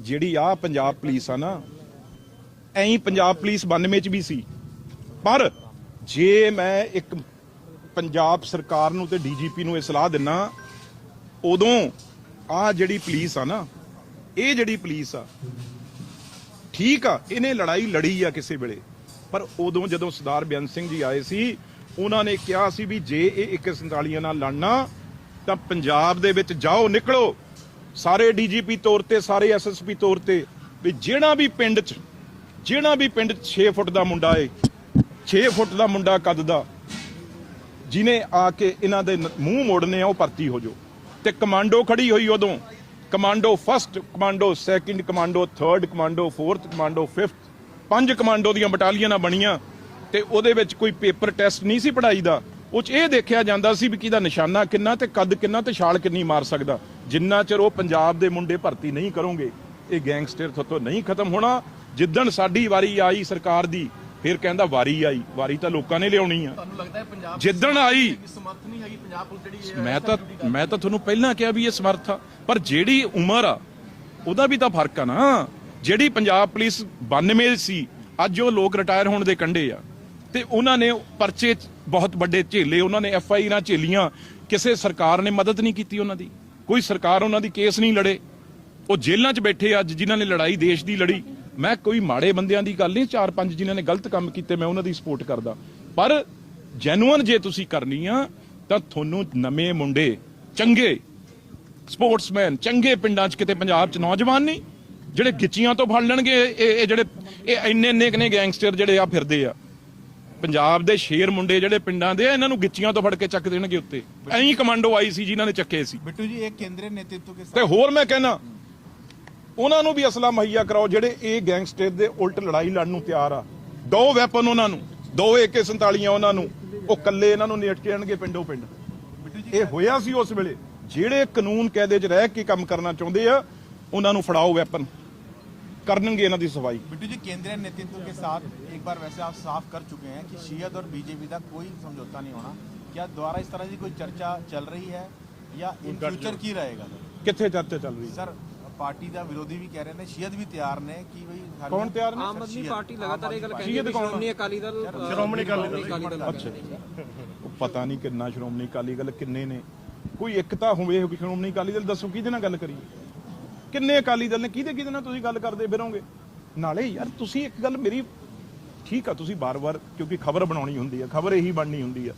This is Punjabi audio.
ਜਿਹੜੀ ਆ ਪੰਜਾਬ ਪੁਲਿਸ ਆ ਨਾ, ਐਂ ਪੰਜਾਬ ਪੁਲਿਸ 92 ਚ ਵੀ ਸੀ। ਪਰ ਜੇ ਮੈਂ ਇੱਕ ਪੰਜਾਬ ਸਰਕਾਰ ਨੂੰ ਤੇ ਡੀਜੀਪੀ ਨੂੰ ਇਹ ਸਲਾਹ ਦਿੰਨਾ, ਉਦੋਂ ਆ ਜਿਹੜੀ ਪੁਲਿਸ ਆ ਨਾ, ਇਹ ਜਿਹੜੀ ਪੁਲਿਸ ਆ, ਠੀਕ ਆ, ਇਹਨੇ ਲੜਾਈ ਲੜੀ ਆ ਕਿਸੇ ਵੇਲੇ। ਪਰ ਉਦੋਂ ਜਦੋਂ ਸਰਦਾਰ ਬੇਅੰਤ ਸਿੰਘ ਜੀ ਆਏ ਸੀ, ਉਹਨਾਂ ਨੇ ਕਿਹਾ ਸੀ ਵੀ ਜੇ ਇਹ 147 ਨਾਲ ਲੜਨਾ, ਤਾਂ ਪੰਜਾਬ ਦੇ ਵਿੱਚ ਜਾਓ, ਨਿਕਲੋ। ਸਾਰੇ ਡੀਜੀਪੀ ਤੌਰ ਤੇ, ਸਾਰੇ ਐਸਐਸਪੀ ਤੌਰ ਤੇ, ਵੀ ਜਿਹੜਾ ਵੀ ਪਿੰਡ 'ਚ, ਜਿਹੜਾ ਵੀ ਪਿੰਡ 'ਚ 6 ਫੁੱਟ ਦਾ ਮੁੰਡਾ ਏ 6 ਫੁੱਟ ਦਾ ਮੁੰਡਾ ਕੱਦ ਦਾ ਜਿਨੇ ਆ ਕੇ ਇਹਨਾਂ ਦੇ ਮੂੰਹ ਮੋੜਨੇ ਆ, ਉਹ ਭਰਤੀ ਹੋ ਜਾਓ। ਤੇ ਕਮਾਂਡੋ ਖੜੀ ਹੋਈ ਉਦੋਂ। Commando first commando second commando third commando fourth commando fifth ਪੰਜ ਕਮਾਂਡੋ ਦੀਆਂ ਬਟਾਲੀਅਨਾਂ ਬਣੀਆਂ। ਤੇ ਉਹਦੇ ਵਿੱਚ ਕੋਈ ਪੇਪਰ ਟੈਸਟ ਨਹੀਂ ਸੀ ਪੜਾਈ ਦਾ ਉਹ ਚ ਇਹ ਦੇਖਿਆ ਜਾਂਦਾ ਸੀ ਵੀ ਕਿਹਦਾ ਨਿਸ਼ਾਨਾ ਕਿੰਨਾ ਤੇ ਕੱਦ ਕਿੰਨਾ ਤੇ ਛਾਲ ਕਿੰਨੀ ਮਾਰ ਸਕਦਾ। ਜਿੰਨਾ ਚਿਰ ਉਹ ਪੰਜਾਬ ਦੇ ਮੁੰਡੇ ਭਰਤੀ ਨਹੀਂ ਕਰੋਗੇ ਇਹ ਗੈਂਗਸਟਰ ਥੋਤੋਂ ਨਹੀਂ ਖਤਮ ਹੋਣਾ। ਜਿੱਦਣ ਸਾਡੀ ਵਾਰੀ ਆਈ ਸਰਕਾਰ ਦੀ ਫਿਰ ਕਹਿੰਦਾ ਵਾਰੀ ਆਈ। ਵਾਰੀ ਤਾਂ ਲੋਕਾਂ ਨੇ ਲਿਆਉਣੀ ਆ। ਤੁਹਾਨੂੰ ਲੱਗਦਾ ਹੈ ਪੰਜਾਬ ਜਿੱਦਣ ਆਈ ਦੀ ਸਮਰਥ ਨਹੀਂ ਹੈਗੀ? ਪੰਜਾਬ ਪੁਲਿਸ ਜਿਹੜੀ ਇਹ ਮੈਂ ਤਾਂ ਮੈਂ ਤਾਂ ਤੁਹਾਨੂੰ ਪਹਿਲਾਂ ਕਿਹਾ ਵੀ ਇਹ ਸਮਰਥ ਆ। ਪਰ ਜਿਹੜੀ ਉਮਰ ਆ ਉਹਦਾ ਵੀ ਤਾਂ ਫ਼ਰਕ ਆ ਨਾ। ਜਿਹੜੀ ਪੰਜਾਬ ਪੁਲਿਸ 92 ਸੀ ਅੱਜ ਉਹ ਲੋਕ ਰਿਟਾਇਰ ਹੋਣ ਦੇ ਕੰਢੇ ਆ। ਤੇ ਉਹਨਾਂ ਨੇ ਪਰਚੇ ਬਹੁਤ ਵੱਡੇ ਝੇਲੇ ਉਹਨਾਂ ਨੇ ਐਫ ਆਈ ਨਾ ਝੇਲੀਆਂ। ਕਿਸੇ ਸਰਕਾਰ ਨੇ ਮਦਦ ਨਹੀਂ ਕੀਤੀ ਉਹਨਾਂ ਦੀ। ਕੋਈ ਸਰਕਾਰ ਉਹਨਾਂ ਦੀ ਕੇਸ ਨਹੀਂ ਲੜੇ। ਉਹ ਜੇਲ੍ਹਾਂ 'ਚ ਬੈਠੇ ਅੱਜ ਜਿਨ੍ਹਾਂ ਨੇ ਲੜਾਈ ਦੇਸ਼ ਦੀ ਲੜੀ। ਮੈਂ ਕੋਈ ਮਾੜੇ ਬੰਦਿਆਂ ਦੀ ਗੱਲ ਨਹੀਂ, ਚਾਰ ਪੰਜ ਜਿਨ੍ਹਾਂ ਨੇ ਗਲਤ ਕੰਮ ਕੀਤੇ, ਮੈਂ ਉਹਨਾਂ ਦੀ ਸਪੋਰਟ ਕਰਦਾ। ਪਰ ਜੈਨੂਅਨ ਜੇ ਤੁਸੀਂ ਕਰਨੀ ਆ, ਤਾਂ ਤੁਹਾਨੂੰ ਨਵੇਂ ਮੁੰਡੇ, ਚੰਗੇ ਸਪੋਰਟਸਮੈਨ, ਚੰਗੇ ਪਿੰਡਾਂ 'ਚ ਕਿਤੇ ਪੰਜਾਬ 'ਚ ਨੌਜਵਾਨ ਨਹੀਂ, ਜਿਹੜੇ ਗਿੱਚੀਆਂ ਤੋਂ ਫੜ ਲੈਣਗੇ, ਇਹ ਇਹ ਜਿਹੜੇ ਇਹ ਇੰਨੇ ਇੰਨੇ ਕਨੇ ਗੈਂਗਸਟਰ ਜਿਹੜੇ ਆ ਫਿਰਦੇ ਆ। ਪੰਜਾਬ ਦੇ ਸ਼ੇਰ ਮੁੰਡੇ ਜਿਹੜੇ ਪਿੰਡਾਂ ਦੇ ਆ, ਇਹਨਾਂ ਨੂੰ ਗਿੱਚੀਆਂ ਤੋਂ ਫੜ ਕੇ ਚੱਕ ਦੇਣਗੇ ਉੱਤੇ ਐਂ ਹੀ ਕਮਾਂਡੋ ਆਈ ਸੀ ਜਿਨ੍ਹਾਂ ਨੇ ਚੱਕੇ ਸੀ बिट्टू जी एक केंद्रीय नेतृत्व के ਤੇ साथ ਹੋਰ ਮੈਂ ਕਹਿੰਦਾ ਉਹਨਾਂ ਨੂੰ ਵੀ ਅਸਲਾ ਮੁਹੱਈਆ ਕਰਾਓ ਜਿਹੜੇ ਇਹ ਗੈਂਗਸਟਰ ਦੇ ਉਲਟ ਲੜਾਈ ਲੜਨ ਨੂੰ ਤਿਆਰ ਆ ਦੋ ਵੈਪਨ ਉਹਨਾਂ ਨੂੰ ਦੋ AK47 ਉਹਨਾਂ ਨੂੰ ਉਹ ਕੱਲੇ ਇਹਨਾਂ ਨੂੰ ਨਿਟ ਜਾਣਗੇ ਪਿੰਡੋਂ ਪਿੰਡ ਇਹ ਹੋਇਆ ਸੀ ਉਸ ਵੇਲੇ ਜਿਹੜੇ ਕਾਨੂੰਨ ਕਾਇਦੇ 'ਚ ਰਹਿ ਕੇ ਕੰਮ ਕਰਨਾ ਚਾਹੁੰਦੇ ਆ ਉਹਨਾਂ ਨੂੰ ਫੜਾਓ ਵੈਪਨ ਕਰਨਗੇ ਇਹਨਾਂ ਦੀ ਸਫਾਈ बिट्टू जी केंद्रीय नेतृत्व के साथ एक बार वैसे आप साफ कर चुके हैं कि शीयत और बीजेपी का कोई समझौता नहीं होना क्या दोबारा इस तरह की कोई चर्चा चल रही है या इन फ्यूचर की रहेगा ਕਿੱਥੇ ਚਰਚਾ ਚੱਲ ਰਹੀ ਹੈ सर ਪਾਰਟੀ ਦਾ ਵਿਰੋਧੀ ਵੀ ਕਹਿ ਰਹੇ ਨੇ ਸ਼ੀਅਤ ਵੀ ਤਿਆਰ ਨੇ ਕਿ ਬਈ ਸਾਡੀ- ਕੌਣ ਤਿਆਰ ਨੇ? ਆਮ ਆਦਮੀ ਪਾਰਟੀ ਲਗਾਤਾਰ ਇਹ ਗੱਲ ਕਹਿੰਦੀ ਸ਼ਹੀਦ ਹੈ ਕਿ ਕੌਣ ਆ? ਸ਼੍ਰੋਮਣੀ ਅਕਾਲੀ ਦਲ ਅ, ਸ਼੍ਰੋਮਣੀ ਅਕਾਲੀ ਦਲ ਅੱਛਾ ਉਹ ਪਤਾ ਨਹੀਂ ਕਿੰਨਾ ਸ਼੍ਰੋਮਣੀ ਅਕਾਲੀ ਦਲ ਕਿੰਨੇ ਨੇ ਕੋਈ ਇੱਕ ਤਾਂ ਹੋਵੇ ਕਿ ਸ਼੍ਰੋਮਣੀ ਅਕਾਲੀ ਦਲ ਦੱਸੋ ਕਿਹਦੇ ਨਾਲ ਗੱਲ ਕਰੀਏ ਕਿੰਨੇ ਅਕਾਲੀ ਦਲ ਨੇ ਕਿਹਦੇ ਕਿਹਦੇ ਨਾਲ ਤੁਸੀਂ ਗੱਲ ਕਰਦੇ ਫਿਰੋਗੇ? ਨਾਲੇ ਯਾਰ ਤੁਸੀਂ ਇੱਕ ਗੱਲ ਮੇਰੀ ਠੀਕ ਆ, ਤੁਸੀਂ ਬਾਰ-ਬਾਰ ਕਿਉਂਕਿ ਖਬਰ ਬਣਾਉਣੀ ਹੁੰਦੀ ਆ, ਖਬਰ ਇਹੀ ਬਣਨੀ ਹੁੰਦੀ ਆ।